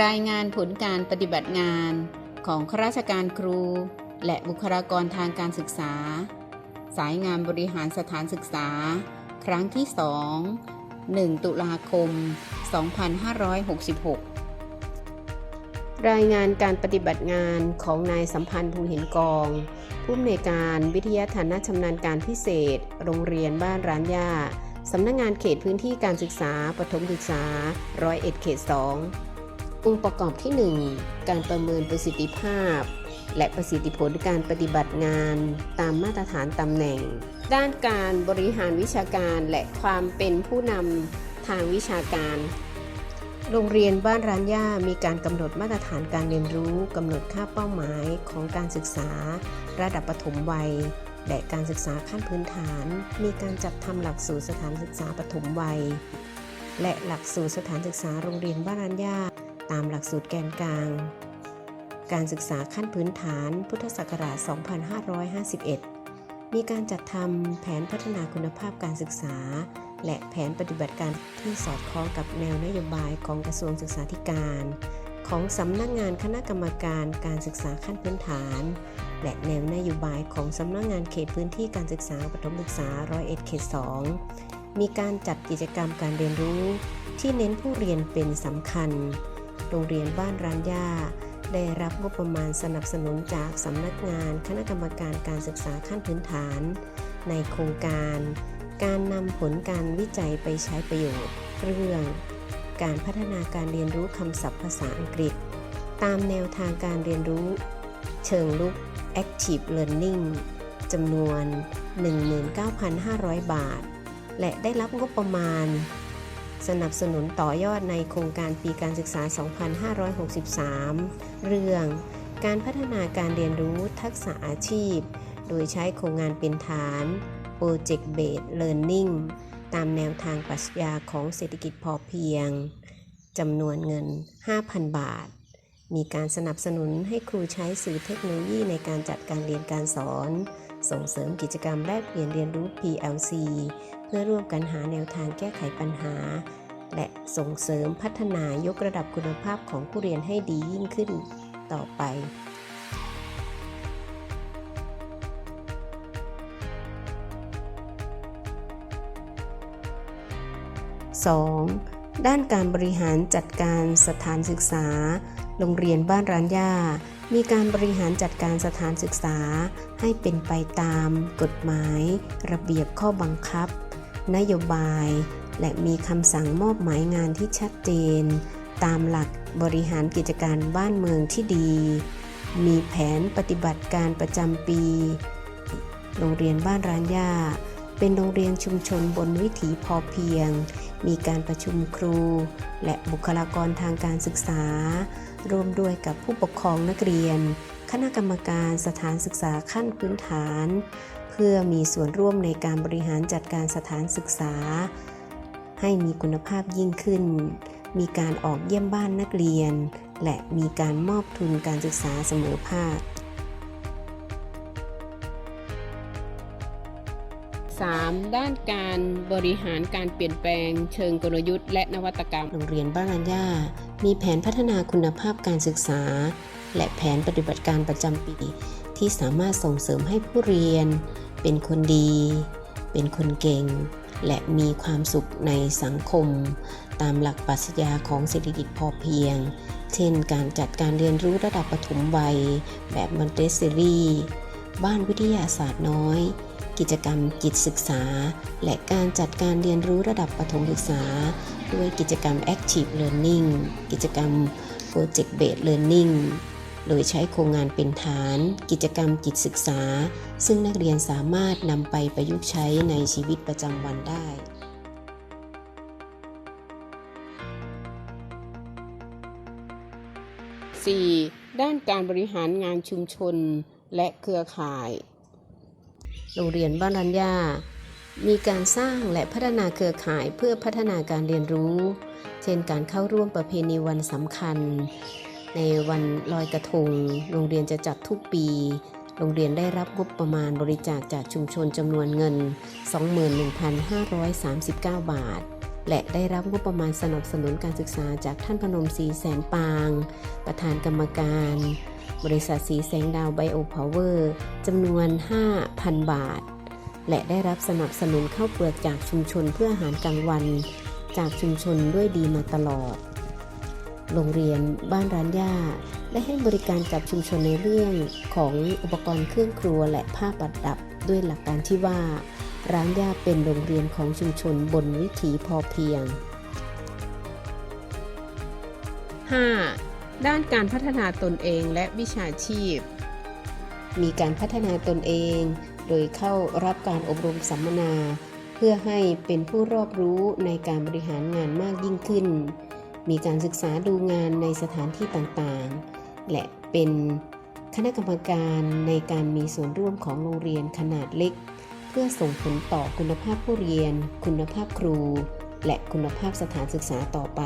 รายงานผลการปฏิบัติงานของข้าราชการครู และบุคลากรทางการศึกษา สายงานบริหารสถานศึกษา ครั้งที่ 2 1 ตุลาคม 2566 รายงานการปฏิบัติงานของนายสัมพันธ์ภูหินกอง ผู้อำนวยการวิทยาฐานะชำนาญการพิเศษ โรงเรียนบ้านร้านย่าสำนักงงานเขตพื้นที่การศึกษาปฐมศึกษาร้อยเอ็ดเขต 2 องค์ประกอบที่ 1 การประเมินประสิทธิภาพ และประสิทธิผลการปฏิบัติงานตามมาตรฐานตำแหน่ง ด้านการบริหารวิชาการและความเป็นผู้นำทางวิชาการโรงเรียนบ้านร้านย่ามีการกำหนดมาตรฐานการเรียนรู้กำหนดค่าเป้าหมายของการศึกษา ระดับปฐมวัย และการศึกษาขั้นพื้นฐาน มีการจัดทำหลักสูตรสถานศึกษาปฐมวัย และหลักสูตรสถานศึกษาโรงเรียนบ้านร้านย่า ตามหลักสูตรแกนกลาง การศึกษาขั้นพื้นฐานพุทธศักราช 2551 มีการจัดทำแผนพัฒนาคุณภาพการศึกษา และแผนปฏิบัติการที่สอดคล้องกับแนวนโยบายของกระทรวงศึกษาธิการ ของสำนักงานคณะกรรมการการศึกษาขั้นพื้นฐาน และแนวนโยบายของสำนักงานเขตพื้นที่การศึกษาปฐมศึกษาร้อยเอ็ดเขต 2 มีการจัดกิจกรรมการเรียนรู้ที่เน้นผู้เรียนเป็นสำคัญ โรงเรียนบ้านร้านยาได้รับงบประมาณสนับสนุนจากสำนักงานคณะกรรมการการศึกษาขั้นพื้นฐาน ในโครงการ การนำผลการวิจัยไปใช้ประโยชน์ เรื่อง การพัฒนาการเรียนรู้คำศัพท์ภาษาอังกฤษ ตามแนวทางการเรียนรู้ เชิงลุก Active Learning จำนวน 19,500 บาท และได้รับงบประมาณ สนับสนุนต่อยอดในโครงการปีการศึกษา 2563 เรื่องการพัฒนาการเรียนรู้ทักษะอาชีพ โดยใช้โครงงานเป็นฐาน Project Based Learning ตามแนวทางปรัชญาของเศรษฐกิจพอเพียงจำนวนเงิน 5,000 บาท มีการสนับสนุนให้ครูใช้สื่อเทคโนโลยีในการจัดการเรียนการสอน ส่งเสริมกิจกรรมแลกเปลี่ยนเรียนรู้ PLC เพื่อร่วมกันหาแนวทางแก้ไขปัญหา และส่งเสริมพัฒนายกระดับคุณภาพของผู้เรียนให้ดียิ่งขึ้นต่อไป 2. ด้านการบริหารจัดการสถานศึกษา โรงเรียนบ้านร้านย่า มีการบริหารจัดการสถานศึกษา ให้เป็นไปตาม กฎหมาย ระเบียบข้อบังคับ นโยบาย และมีคำสั่งมอบหมายงานที่ชัดเจน ตามหลักบริหารกิจการบ้านเมืองที่ดี มีแผนปฏิบัติการประจำปี โรงเรียนบ้านร้านย่า เป็นโรงเรียนชุมชนบนวิถีพอเพียง มีการประชุมครู และบุคลากรทางการศึกษา ร่วมด้วยกับผู้ปกครองนักเรียน คณะกรรมการสถานศึกษาขั้นพื้นฐาน เพื่อมีส่วนร่วมในการบริหารจัดการสถานศึกษา ให้มีคุณภาพยิ่งขึ้น มีการออกเยี่ยมบ้านนักเรียน และมีการมอบทุนการศึกษาเสมอภาค 3. ด้านการบริหารการเปลี่ยนแปลง เชิงกลยุทธ์และนวัตกรรม โรงเรียนบ้านรัญญามีแผนพัฒนาคุณภาพการศึกษา และแผนปฏิบัติการประจำปี ที่สามารถส่งเสริมให้ผู้เรียน เป็นคนดี เป็นคนเก่ง และมีความสุขในสังคม ตามหลักปรัชญาของเศรษฐกิจพอเพียง เช่น การจัดการเรียนรู้ระดับปฐมวัย แบบมอนเตสซอรี่บ้านวิทยาศาสตร์น้อย กิจกรรมจิตศึกษา และการจัดการเรียนรู้ระดับประถมศึกษา ด้วยกิจกรรม Active Learning กิจกรรม Project Based Learning โดยใช้โครงงานเป็นฐาน กิจกรรมจิตศึกษา ซึ่งนักเรียนสามารถนำไปประยุกต์ใช้ในชีวิตประจำวันได้ 4. ด้านการบริหารงานชุมชนและเครือข่าย โรงเรียนบ้านรัญญามีการสร้างและพัฒนาเครือข่ายเพื่อพัฒนาการเรียนรู้ เช่นการเข้าร่วมประเพณีวันสำคัญ ในวันลอยกระทง โรงเรียนจะจัดทุกปี โรงเรียนได้รับงบประมาณบริจาคจากชุมชนจำนวนเงิน 21,539 บาท และได้รับงบประมาณสนับสนุนการศึกษาจากท่านพนมศรีแสนปาง ประธานกรรมการ บริษัทสีแสงดาวไบโอพาวเวอร์จำนวน 5,000 บาท และได้รับสนับสนุนข้าวเปลือกจากชุมชนเพื่ออาหารกลางวัน จากชุมชนด้วยดีมาตลอด โรงเรียนบ้านร้านย่า ได้ให้บริการกับชุมชนในเรื่องของอุปกรณ์เครื่องครัวและผ้าประดับด้วยหลักการที่ว่า ร้านย่าเป็นโรงเรียนของชุมชนบนวิถีพอเพียง 5. ด้านการพัฒนาตนเองและวิชาชีพ มีการพัฒนาตนเอง โดยเข้ารับการอบรมสัมมนา เพื่อให้เป็นผู้รอบรู้ในการบริหารงานมากยิ่งขึ้น มีการศึกษาดูงานในสถานที่ต่างๆ และเป็นคณะกรรมการในการมีส่วนร่วมของโรงเรียนขนาดเล็ก เพื่อส่งผลต่อคุณภาพผู้เรียน คุณภาพครู และคุณภาพสถานศึกษาต่อไป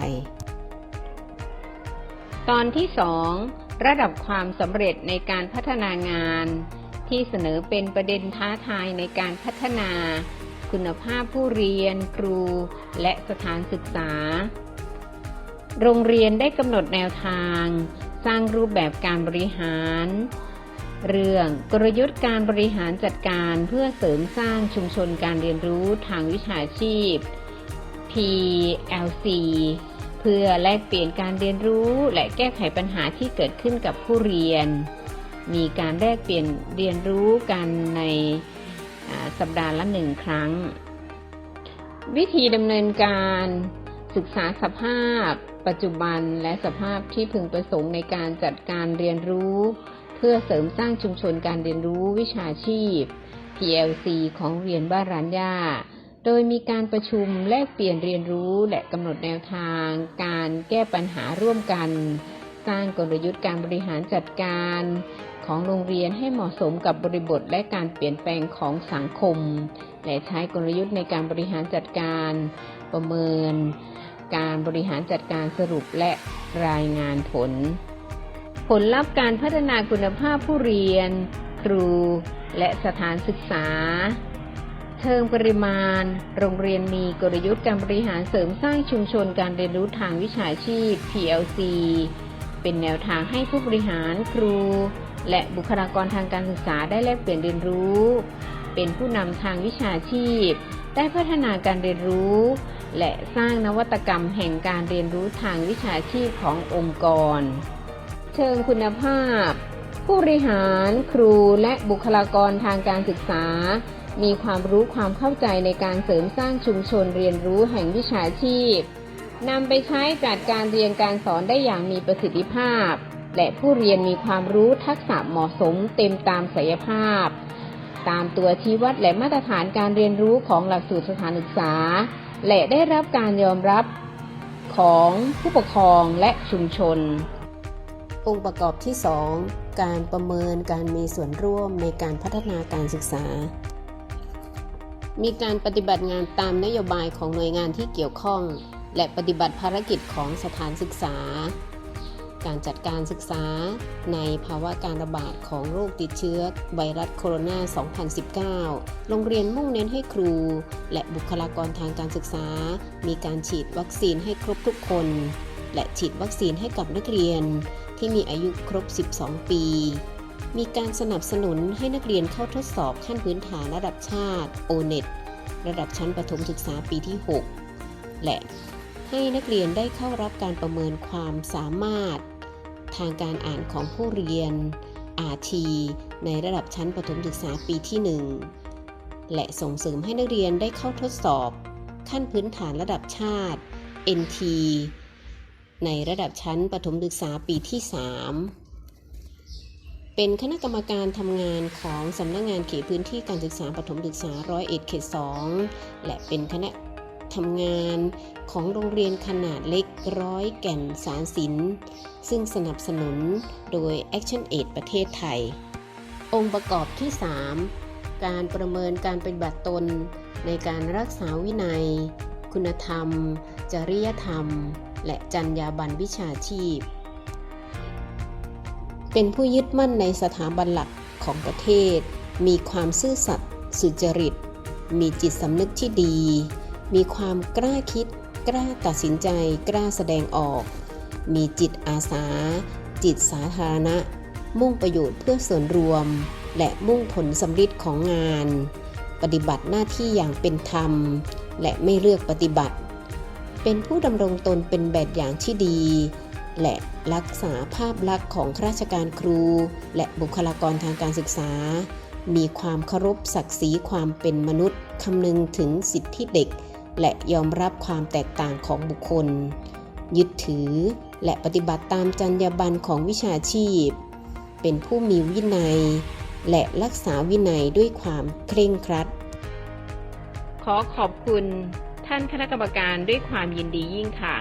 ตอนที่ 2 ระดับความสำเร็จในการพัฒนางาน ที่เสนอเป็นประเด็นท้าทายในการพัฒนา คุณภาพผู้เรียน ครู และสถานศึกษา โรงเรียนได้กำหนดแนวทาง สร้างรูปแบบการบริหาร เรื่องกลยุทธ์การบริหารจัดการเพื่อเสริมสร้างชุมชนการเรียนรู้ทางวิชาชีพ PLC เพื่อแลกเปลี่ยนการเรียนรู้และแก้ไขปัญหาที่เกิดขึ้นกับผู้เรียน มีการแลกเปลี่ยนเรียนรู้กันในสัปดาห์ละหนึ่งครั้ง วิธีดำเนินการ ศึกษาสภาพ ปัจจุบันและสภาพที่พึงประสงค์ในการจัดการเรียนรู้ เพื่อเสริมสร้างชุมชนการเรียนรู้วิชาชีพ PLC ของเรียนบ้านร้านย่าโดยมีการประชุมแลกเปลี่ยนเรียนรู้และกำหนดแนวทาง การแก้ปัญหาร่วมกัน สร้างกลยุทธ์การบริหารจัดการ ของโรงเรียนให้เหมาะสมกับบริบทและการเปลี่ยนแปลงของสังคม และใช้กลยุทธ์ในการบริหารจัดการ ประเมิน การบริหารจัดการสรุปและรายงานผล ผลลัพธ์การพัฒนาคุณภาพผู้เรียน ครู และสถานศึกษา เชิงปริมาณ โรงเรียนมีกลยุทธ์การบริหารเสริมสร้างชุมชนการเรียนรู้ทางวิชาชีพ PLC เป็นแนวทางให้ผู้บริหารครู และบุคลากรทางการศึกษาได้แลกเปลี่ยนเรียนรู้ เป็นผู้นำทางวิชาชีพ ได้พัฒนาการเรียนรู้ และสร้างนวัตกรรมแห่งการเรียนรู้ทางวิชาชีพขององค์กร เชิงคุณภาพ ผู้บริหารครูและบุคลากรทางการศึกษา มีความรู้ความเข้าใจในการเสริมสร้างชุมชนเรียนรู้แห่งวิชาชีพนำไปใช้จัดการเรียนการสอนได้อย่างมีประสิทธิภาพ และผู้เรียนมีความรู้ทักษะเหมาะสมเต็มตามศักยภาพ ตามตัวชี้วัดและมาตรฐานการเรียนรู้ของหลักสูตรสถานศึกษา และได้รับการยอมรับของผู้ปกครองและชุมชน องค์ประกอบที่ 2 การประเมินการมีส่วนร่วมในการพัฒนาการศึกษา มีการปฏิบัติงานตามนโยบายของหน่วยงานที่เกี่ยวข้อง และปฏิบัติภารกิจของสถานศึกษา การจัดการศึกษาในภาวะการระบาดของโรคติดเชื้อไวรัสโคโรนา 2019 โรงเรียนมุ่งเน้นให้ครู และบุคลากรทางการศึกษา มีการฉีดวัคซีนให้ครบทุกคน และฉีดวัคซีนให้กับนักเรียน ที่มีอายุครบ 12 ปี มีการสนับสนุนให้นักเรียนเข้าทดสอบขั้นพื้นฐานระดับชาติ O-NET ระดับชั้นประถมศึกษาปีที่ 6 และ ให้นักเรียนได้เข้ารับการประเมินความสามารถ ทางการอ่านของผู้เรียน RT ในระดับชั้นประถมศึกษาปีที่ 1 และส่งเสริมให้นักเรียนได้เข้าทดสอบ ขั้นพื้นฐานระดับชาติ NT ในระดับชั้นประถมศึกษาปีที่ 3 เป็นคณะกรรมการทำงานของสำนักงงานเขตพื้นที่การศึกษาประถมศึกษาร้อยเอ็ดเขต2และเป็นคณะ ทำงานของโรงเรียนขนาดเล็กร้อยแก่นสารสิน ซึ่งสนับสนุนโดย Action Aid ประเทศไทย องค์ประกอบที่ 3 การประเมินการปฏิบัติตนในการรักษาวินัย คุณธรรม จริยธรรม และจรรยาบรรณวิชาชีพ เป็นผู้ยึดมั่นในสถาบันหลักของประเทศ มีความซื่อสัตย์สุจริต มีจิตสำนึกที่ดี มีความกล้าคิด กล้าตัดสินใจ กล้าแสดงออก มีจิตอาสา จิตสาธารณะ มุ่งประโยชน์เพื่อส่วนรวม และมุ่งผลสำฤทธิ์ของงาน ปฏิบัติหน้าที่อย่างเป็นธรรม และไม่เลือกปฏิบัติ เป็นผู้ดำรงตนเป็นแบบอย่างที่ดี และรักษาภาพลักษณ์ของข้าราชการครู และบุคลากรทางการศึกษามีความเคารพศักดิ์ศรีความเป็นมนุษย์ คำนึงถึงสิทธิเด็ก และยอมรับความแตกต่างของบุคคล ยึดถือและปฏิบัติตามจรรยาบรรณของวิชาชีพ เป็นผู้มีวินัย และรักษาวินัยด้วยความเคร่งครัด ขอขอบคุณท่านคณะกรรมการด้วยความยินดียิ่งค่ะ